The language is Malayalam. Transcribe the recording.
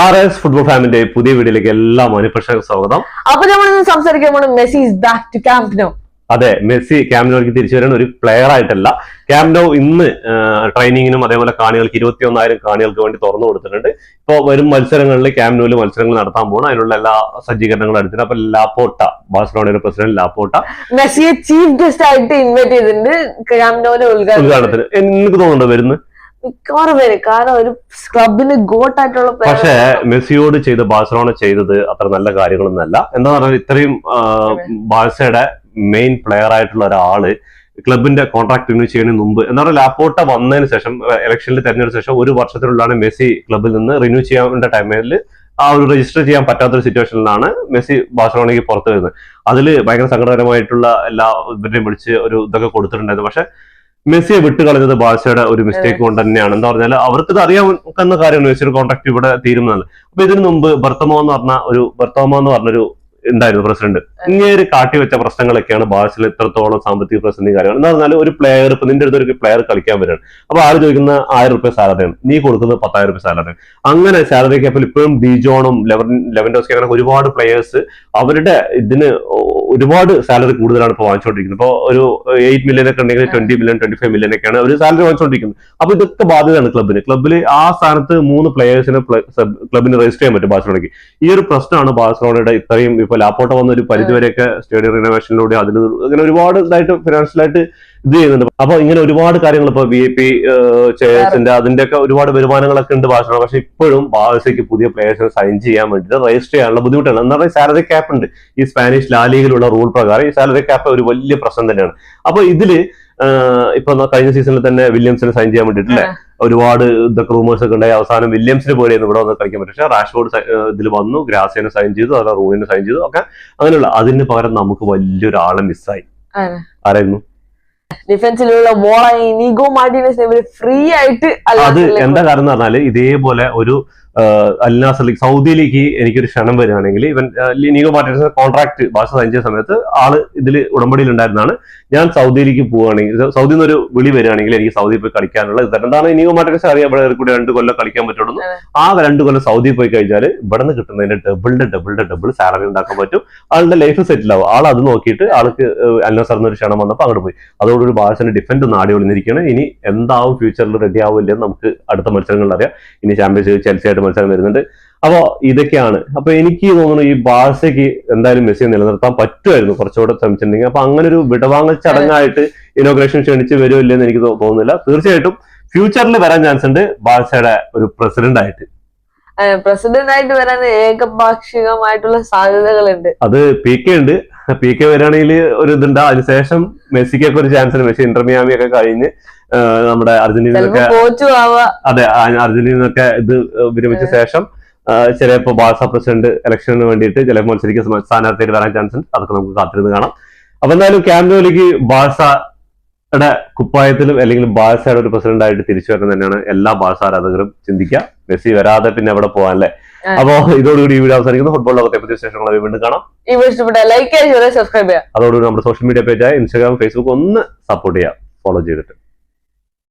ആർ എസ് ഫുട്ബോൾ ഫാമിന്റെ പുതിയ വീഡിയോയിലേക്ക് എല്ലാ മനുപ്രേക്ഷകർക്കും സ്വാഗതം. അപ്പൊ നമ്മൾ ഇന്ന് സംസാരിക്കാൻ പോണ Messi is back to Camp Nou അതെ മെസ്സി ക്യാമ്പിനോക്ക് തിരിച്ചു വരുന്ന ഒരു പ്ലെയർ ആയിട്ടല്ല. ക്യാമ്പിനോ ഇന്ന് ട്രെയിനിങ്ങിനും അതേപോലെ കാണികൾക്ക് ഇരുപത്തി ഒന്നായിരം കാണികൾക്ക് വേണ്ടി തുറന്നു കൊടുത്തിട്ടുണ്ട്. ഇപ്പോൾ വരും മത്സരങ്ങളിൽ ക്യാമ്പിനോയിൽ മത്സരങ്ങൾ നടത്താൻ പോകണം അതിനുള്ള എല്ലാ സജ്ജീകരണങ്ങളും എടുത്തിട്ടുണ്ട്. അപ്പൊ ലാപ്പോട്ട ബാഴ്സലോണയുടെ പ്രസിഡന്റ് ലാപ്പോട്ട. മെസ്സിയെ ചീഫ് ഗസ്റ്റ് ആയിട്ട് ഇൻവൈറ്റ് ചെയ്തിട്ടുണ്ട്. ക്യാമ്പിനോനെ ഉദ്ഘാടനം. ഉദ്ഘാടനത്തിന്. എനിക്ക് തോന്നുന്നുണ്ടോ വരുന്നു മിക്കവാറും പേര്. കാരണം ഒരു ക്ലബിന് ഗോട്ട് ആയിട്ടുള്ള പക്ഷേ മെസ്സിയോട് ചെയ്ത് ബാഴ്സലോണ ചെയ്തത് അത്ര നല്ല കാര്യങ്ങളൊന്നല്ല എന്താ പറഞ്ഞാൽ ഇത്രയും ബാഴ്സയുടെ മെയിൻ പ്ലെയർ ആയിട്ടുള്ള ഒരാൾ ക്ലബിന്റെ കോൺട്രാക്ട് റിന്യൂ ചെയ്യുന്നതിന് മുമ്പ് എന്താ പറയുക ലാപ്പോട്ട വന്നതിന് ശേഷം ഇലക്ഷനിൽ തെരഞ്ഞെടുത്ത ശേഷം ഒരു വർഷത്തിലുള്ളാണ് മെസ്സി ക്ലബിൽ നിന്ന് റിന്യൂ ചെയ്യാൻ ടൈമിൽ ആ ഒരു രജിസ്റ്റർ ചെയ്യാൻ പറ്റാത്തൊരു സിറ്റുവേഷനിലാണ് മെസ്സി ബാഴ്സലോണയ്ക്ക് പുറത്തു വരുന്നത്. അതിൽ ഭയങ്കര സങ്കടകരമായിട്ടുള്ള എല്ലാ ഇവരെയും വിളിച്ച് ഒരു ഇതൊക്കെ കൊടുത്തിട്ടുണ്ടായിരുന്നു. പക്ഷെ മെസ്സിയെ വിട്ടുകളഞ്ഞത് ബാഴ്സയുടെ ഒരു മിസ്റ്റേക്ക് കൊണ്ട് തന്നെയാണ്. എന്താ പറഞ്ഞാൽ അവർക്ക് ഇത് അറിയാവുന്ന കാര്യമാണ് മെസ്സിയുടെ കോൺട്രാക്ട് ഇവിടെ തീരുന്നതാണ്. അപ്പൊ ഇതിനു മുമ്പ് ബർത്തമോ എന്ന് പറഞ്ഞ ഒരു ബർത്തോമോ എന്ന് പറഞ്ഞൊരു ഉണ്ടായിരുന്നു പ്രസിഡന്റ്? ഇങ്ങനെ കാട്ടിവെച്ച പ്രശ്നങ്ങളൊക്കെയാണ് ബാഴ്സയിൽ ഇത്രത്തോളം സാമ്പത്തിക പ്രതിസന്ധി കാര്യങ്ങൾ എന്ന് പറഞ്ഞാൽ ഒരു പ്ലെയർ ഇപ്പൊ നിന്റെ അടുത്ത് ഒരു പ്ലെയർ കളിക്കാൻ വരികയാണ് അപ്പൊ ആര് ചോദിക്കുന്ന ആയിരം റുപ്യ സാലറിയാണ് നീ കൊടുക്കുന്നത് പത്തായിരം റുപ്യ സാലറി അങ്ങനെ സാലറി ക്യാപ്പിൽ ഇപ്പോഴും ഡിജോണും ലെവൻ ലെവൻഡോസ്കി അങ്ങനെ ഒരുപാട് പ്ലെയേഴ്സ് അവരുടെ ഇതിന് ഒരുപാട് സാലറി കൂടുതലാണ് ഇപ്പോൾ വാങ്ങിച്ചുകൊണ്ടിരിക്കുന്നത് ഇപ്പോൾ ഒരു എയ്റ്റ് മില്യൺ ഒക്കെ ഉണ്ടെങ്കിൽ twenty million twenty five million ഒക്കെയാണ് അവർ സാലറി വാങ്ങിച്ചുകൊണ്ടിരിക്കുന്നത് അപ്പൊ ഇതൊക്കെ ബാധ്യതയാണ് ക്ലബിന് ക്ലബിൽ ആ സ്ഥാനത്ത് മൂന്ന് പ്ലെയേഴ്സിനെ ക്ലബിന് രജിസ്റ്റർ ചെയ്യാൻ പറ്റും ബാഴ്സലോണയ്ക്ക്. ഈ ഒരു പ്രശ്നമാണ് ബാഴ്സലോണയുടെ ഇത്രയും ഇപ്പൊ ലാപ്പോട്ട വന്ന ഒരു പരിധിവരെയൊക്കെ സ്റ്റേഡിയം റിനോവേഷനിലൂടെ അതിൽ അങ്ങനെ ഒരുപാട് ഇതായിട്ട് ഫിനാൻഷ്യലായിട്ട് ഇത് ചെയ്യുന്നുണ്ട്. അപ്പൊ ഇങ്ങനെ ഒരുപാട് കാര്യങ്ങൾ ഇപ്പൊ ബി എ പി ചെയർസിന്റെ അതിന്റെ ഒക്കെ ഒരുപാട് വരുമാനങ്ങളൊക്കെ ഉണ്ട് ഭാഷ. പക്ഷെ ഇപ്പോഴും ബാഴ്സയ്ക്ക് പുതിയ പ്ലേയേഴ്സിനെ സൈൻ ചെയ്യാൻ വേണ്ടിയിട്ട് രജിസ്റ്റർ ചെയ്യാനുള്ള ബുദ്ധിമുട്ടാണ്. എന്ന് പറഞ്ഞാൽ സാലറി ക്യാപ്പ് ഉണ്ട്. ഈ സ്പാനിഷ് ലാലിയിലുള്ള റൂൾ പ്രകാരം ഈ സാലറി ക്യാപ്പ് ഒരു വലിയ പ്രശ്നം തന്നെയാണ്. അപ്പൊ ഇതിൽ ഇപ്പൊ കഴിഞ്ഞ സീസണിൽ തന്നെ വില്യംസിനെ സൈൻ ചെയ്യാൻ വേണ്ടിയിട്ടില്ലേ? ഒരുപാട് ഇതൊക്കെ റൂമേഴ്സ് ഒക്കെ ഉണ്ടായി. അവസാനം വില്യംസിന് പോലെയായിരുന്നു ഇവിടെ വന്ന് കളിക്കാൻ പറ്റും. പക്ഷേ റാഷ്ഫോർഡ് ഇതിൽ വന്നു. ഗ്രാസിനെ സൈൻ ചെയ്തു. അതുപോലെ റൂമിനെ സൈൻ ചെയ്തു. ഒക്കെ അങ്ങനെയുള്ള അതിന് പകരം നമുക്ക് വലിയൊരാളെ മിസ്സായി. ആരായിരുന്നു? ഡിഫൻസിലുള്ള മോളായി. നീഗോ മാർട്ടിനസിനെ ഇവർ ഫ്രീ ആയിട്ട് അത് എന്താ കാരണം എന്ന് പറഞ്ഞാൽ ഇതേപോലെ ഒരു അൽനാസറിലേക്ക് സൗദിയിലേക്ക് എനിക്കൊരു ക്ഷണം വരികയാണെങ്കിൽ ഇവൻ നീഗോ മാർട്ടിൻസ് കോൺട്രാക്ട് ഭാഷ സൈൻ ചെയ്ത സമയത്ത് ആൾ ഇതിൽ ഉടമ്പടിയിൽ ഉണ്ടായിരുന്നതാണ്. ഞാൻ സൗദിയിലേക്ക് പോവുകയാണെങ്കിൽ സൗദിയിൽ നിന്ന് ഒരു വിളി വരികയാണെങ്കിൽ എനിക്ക് സൗദിയിൽ പോയി കളിക്കാനുള്ള ഇത് എന്താണ് നീഗോ മാർട്ടിൻസ് അറിയാം ഇവിടെ കൂടി രണ്ട് കൊല്ലം കളിക്കാൻ പറ്റുള്ളൂ. ആ രണ്ട് കൊല്ലം സൗദിയിൽ പോയി കഴിഞ്ഞാൽ ഇവിടെ നിന്ന് കിട്ടുന്നതിന്റെ ഡബിളിന്റെ ഡബിളിന്റെ ഡബിൾ സാലറി ഉണ്ടാക്കാൻ പറ്റും. ആളുടെ ലൈഫ് സെറ്റിൽ ആവും ആൾ അത് നോക്കിയിട്ട് ആൾക്ക് അൽനാസറിന് ഒരു ക്ഷണം വന്നപ്പോൾ അങ്ങോട്ട് പോയി. അതോടൊരു ബാഴ്സന്റെ ഡിഫൻഡ് നാടി ഒളിഞ്ഞിരിക്കുകയാണ്. ഇനി എന്താവും ഫ്യൂച്ചറിൽ റെഡി ആവില്ലെന്ന് നമുക്ക് അടുത്ത മത്സരങ്ങളിൽ അറിയാം. ഇനി ചാമ്പ്യൻസ് ചെൽസിയായിട്ട് ചെൽസി ആയിട്ട് മത്സരം വരുന്നുണ്ട്. അപ്പോൾ ഇതൊക്കെയാണ്. അപ്പൊ എനിക്ക് തോന്നുന്നു ഈ ബാഴ്സയ്ക്ക് എന്തായാലും മെസ്സിയെ നിലനിർത്താൻ പറ്റുമായിരുന്നു കുറച്ചുകൂടെ ശ്രമിച്ചിട്ടുണ്ടെങ്കിൽ. അപ്പൊ അങ്ങനെ ഒരു വിടവാങ്ങൽ ചടങ്ങായിട്ട് ഇനോഗ്രേഷൻ ക്ഷണിച്ച് വരുമോ എന്ന് എനിക്ക് തോന്നുന്നില്ല. തീർച്ചയായിട്ടും ഫ്യൂച്ചറിൽ വരാൻ ചാൻസ് ഉണ്ട് ബാഴ്സയുടെ ഒരു പ്രസിഡന്റ് ആയിട്ട്. പ്രസിഡന്റ് ആയിട്ട് വരാൻ ഏകപാക്ഷികമായിട്ടുള്ള സാധ്യതകളുണ്ട്. അത് പി കെ ഉണ്ട്. പി കെ വരികയാണെങ്കിൽ ഒരു ഇതുണ്ട്. അതിനുശേഷം മെസ്സിക്കൊക്കെ ഒരു ചാൻസ് ഉണ്ട്. മെസ്സി ഇന്റർമിയാമി ഒക്കെ കഴിഞ്ഞ് നമ്മുടെ അർജന്റീന അതെ അർജന്റീനൊക്കെ ഇത് വിരമിച്ച ശേഷം ആ, ചിലപ്പോ ബാസ പ്രസിഡന്റ് ഇലക്ഷന് വേണ്ടിയിട്ട് ചില മത്സരിക്കുന്ന സമയത്ത് സ്ഥാനാർത്ഥിയായിട്ട് വരാൻ ചാൻസ് ഉണ്ട്. അതൊക്കെ നമുക്ക് കാത്തിരുന്ന് കാണാം. അപ്പൊ എന്തായാലും ക്യാമ്പിനോയിലേക്ക് ബാഴ്സയുടെ കുപ്പായത്തിലും അല്ലെങ്കിൽ ബാസയുടെ ഒരു പ്രസിഡന്റ് ആയിട്ട് തിരിച്ചു വരണം തന്നെയാണ് എല്ലാ ബാസ ആരാധകരും ചിന്തിക്കുക. മെസ്സി വരാതെ പിന്നെ അവിടെ പോകാൻ അല്ലേ. അപ്പോ ഇതോടുകൂടി ഈ വീഡിയോ അവസാനിക്കുന്നു. ഫുട്ബോൾ ലോകത്തെ പറ്റി വിശേഷങ്ങൾ വീണ്ടും കാണാം. ഈ വീഡിയോ ഇഷ്ടപ്പെട്ട ലൈക്ക് ചെയ്യുക സബ്സ്ക്രൈബ് ചെയ്യുക. അതോടുകൂടി നമ്മുടെ സോഷ്യൽ മീഡിയ പേജായ ഇൻസ്റ്റാഗ്രാം ഫേസ്ബുക്ക് ഒന്ന് സപ്പോർട്ട് ചെയ്യാം ഫോളോ ചെയ്തിട്ട്.